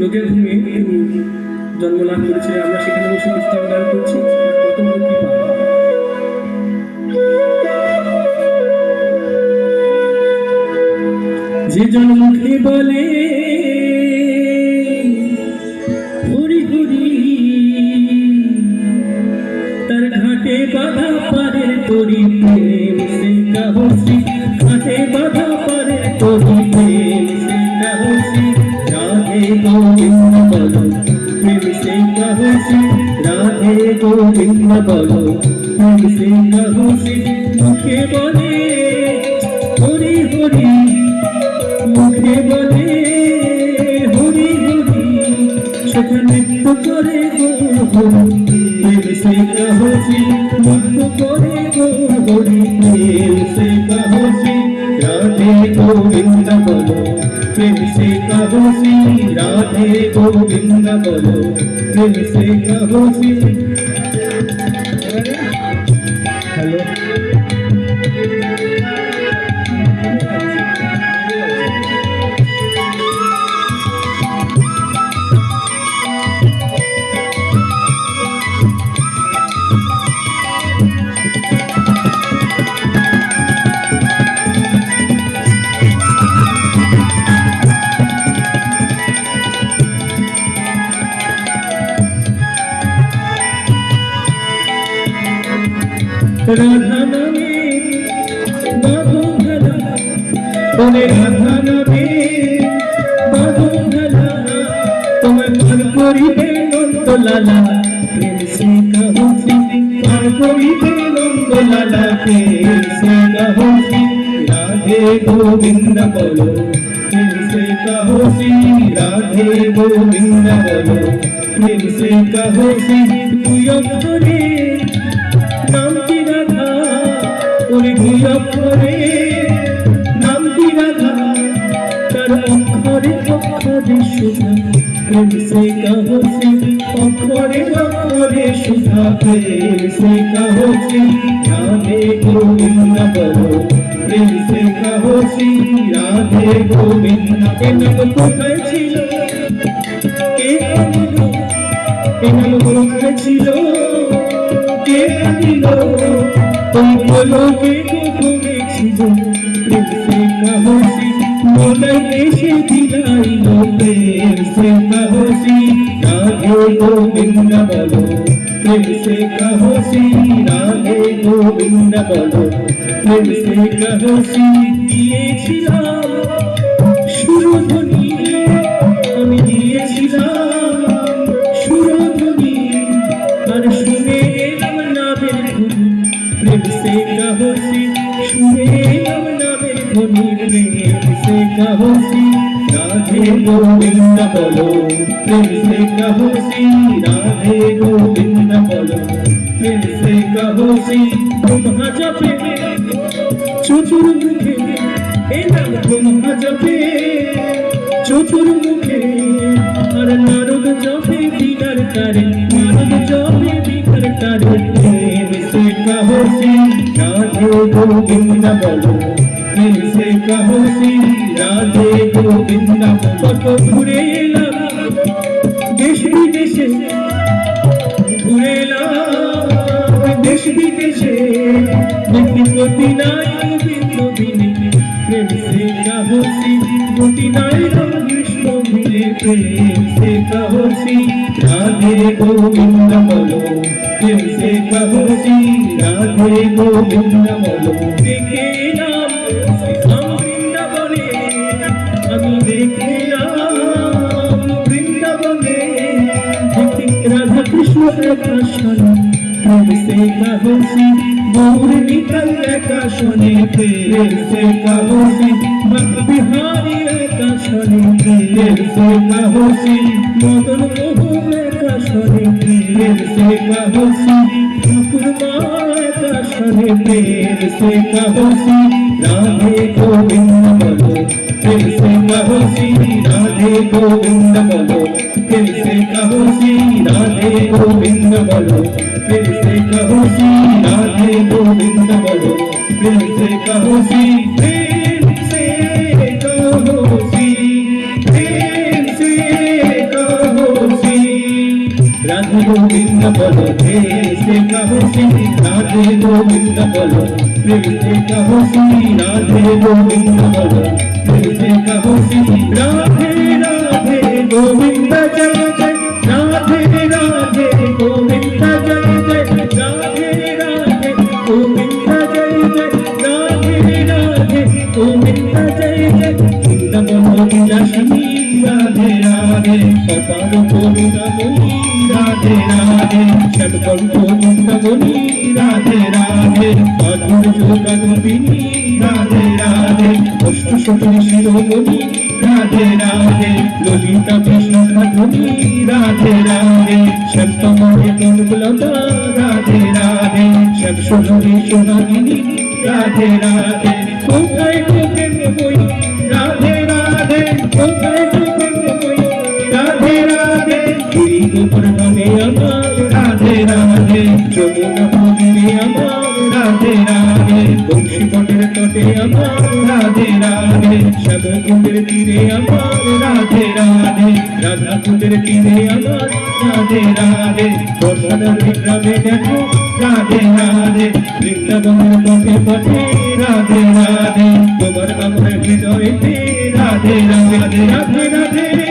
লোকের ভূমি তিনি জন্মলাভ করেছিলেন আমরা সেখানে বসে পুস্তক দান করছি। যে জন বলে, হরি হরি তার ঘাটে বাধা পারে তরি, প্রেম সে কাহসি ঘাটে মুখে বলে, হরি হরি, মুখে বলে, হরি হরি সেখানে তো করে গো প্রেম সে কহসি, মুক্ত করে গো হরি, প্রেম সে কহসি, রাধে গোবিন্দ বলো, প্রেম সে কহসি, রাধে গোবিন্দ বলো, প্রেম সে কহসি। রাধা নামে মাধব ধরা ওরে রাধা নামে মাধব ধরা তোমার পার করিবে নন্দ লালা প্রেম সে কহসি পার করিবে নন্দ লালা প্রেম রাধে গোবিন্দ বলো, প্রেম সে রাধে গোবিন্দ বলো, প্রেম সে তুই ওরে দুই অক্ষরে নামটি রাধা তার অক্ষরে অক্ষরে সুধা প্রেম সে কহসি অক্ষরে অক্ষরে সুধা প্রেম সে কহসি রাধে গোবিন্দ ছিল কে আনিল নাম তুই বলো প্রেম এসে দিলাইল প্রেম সে কহসি রাধে গোবিন্দ বলো প্রেম সে কহসি রাধে গোবিন্দ বলো প্রেম সে কহসি দিয়েছিলাম সুরধ্বনি সে কহসি এলাম নামের ধ্বনি প্রেম সে কহসি রাধে গোবিন্দ বলো প্রেম সে কহসি রাধে গোবিন্দ বলো প্রেম সে কহসি ব্রহ্মা জপে চতুর্মুখে এলাম ব্রহ্মা জপে চতুর্মুখে আর নারদ জপে বিনার তারে, নারদ জপে বিনার গতি নাই গোবিন্দ বিনে প্রেম সে কাহসি গতি নাই কৃষ্ণ বিনে প্রেম সে কাহসি রাধে গোবিন্দ বলো প্রেম সে কাহসি রাধে গোবিন্দ বলো দেখে রাধা কৃষ্ণ একাশন প্রেম সে কাহসি গৌর নিকল একাশনে প্রেম সে কাহসি ভক্ত বিহারী একাশনে প্রেম সে কাহসি, মদন মোহন একাশনে প্রেম সে কাহসি, ঠাকুর মা একাশনে প্রেম সে কাহসি, রাধে গোবিন্দ বলো প্রেম সে কাহসি, রাধে গোবিন্দ বলো প্রেম সে কাহসি, রাধে গোবিন্দ বলো। প্রেম বলো প্রেম সে কহো শ্রী রাধে গোবিন্দ বলো প্রেম সে কহো শ্রী রাধে গোবিন্দ বলো প্রেম সে কহো শ্রী রাধে রাধে গোবিন্দ জয় জয় রাধে রাধে গোবিন্দ জয় জয় রাধে রাধে গোবিন্দ জয় জয় রাধে রাধে গোবিন্দ জয় জয় বৃন্দাবনী রাধে রাধে মাধুর যোগাগোপিনী রাধে রাধে অষ্ট শতী শিরোমণি রাধে রাধে ললিতা কৃষ্ণ খাধুনী রাধে রাধে শ্যামতময় কনকলতা রাধে রাধে শ্যাম সোনালী সোনাগিনী রাধে রাধে কোথায় কোথায় বই রাধে রাধে কোথায় কোথায় বই রাধে রাধে গিরি গোপর শ্যামকুণ্ডের তীরে আমার রাধে রাধে রাধা কুণ্ডের তীরে আমার রাধে রাধে। বর্ষার গ্রামে দেখো রাধে রাধে বৃন্দাবনের পথে পথে রাধে রাধে। তোমার আমার হৃদয়তে রাধে রাধে রাধে রাধে।